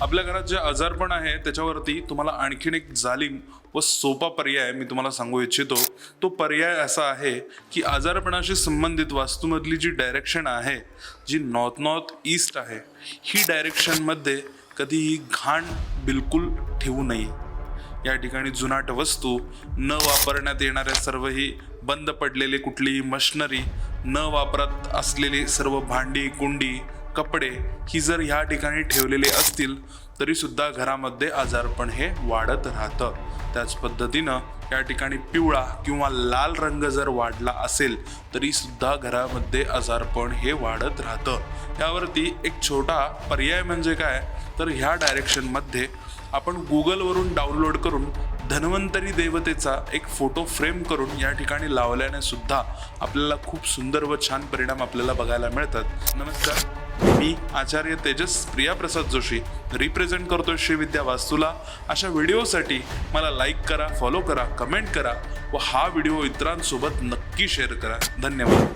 आपल्या घरात जे आजारपण आहे त्याच्यावरती तुम्हाला आणखीन एक जालिम व सोपा पर्याय मी तुम्हाला सांगू इच्छितो. तो पर्याय असा आहे की आजारपणाशी संबंधित वास्तूमधली जी डायरेक्शन आहे जी नॉर्थ नॉर्थ ईस्ट आहे ही डायरेक्शनमध्ये कधीही घाण बिलकुल ठेवू नये. या ठिकाणी जुनाट वस्तू न वापरण्यात येणाऱ्या सर्वही बंद पडलेले कुठलीही मशनरी न वापरत असलेली सर्व भांडी कुंडी कपडे ही जर ह्या ठिकाणी ठेवलेले असतील तरी सुद्धा घरामध्ये आजारपण हे वाढत राहतं. त्याच पद्धतीनं या ठिकाणी पिवळा किंवा लाल रंग जर वाढला असेल तरी सुद्धा घरामध्ये आजारपण हे वाढत राहतं. यावरती एक छोटा पर्याय म्हणजे काय? तर ह्या डायरेक्शनमध्ये आपण गुगलवरून डाउनलोड करून धन्वंतरी देवतेचा एक फोटो फ्रेम करून या ठिकाणी लावल्याने सुद्धा आपल्याला खूप सुंदर व छान परिणाम आपल्याला बघायला मिळतात. नमस्कार. मी आचार्य तेजस प्रियाप्रसाद जोशी रिप्रेझेंट करतोय श्रीविद्या वास्तूला. अशा व्हिडिओसाठी मला लाईक करा फॉलो करा कमेंट करा व हा व्हिडिओ इतरांसोबत नक्की शेअर करा. धन्यवाद.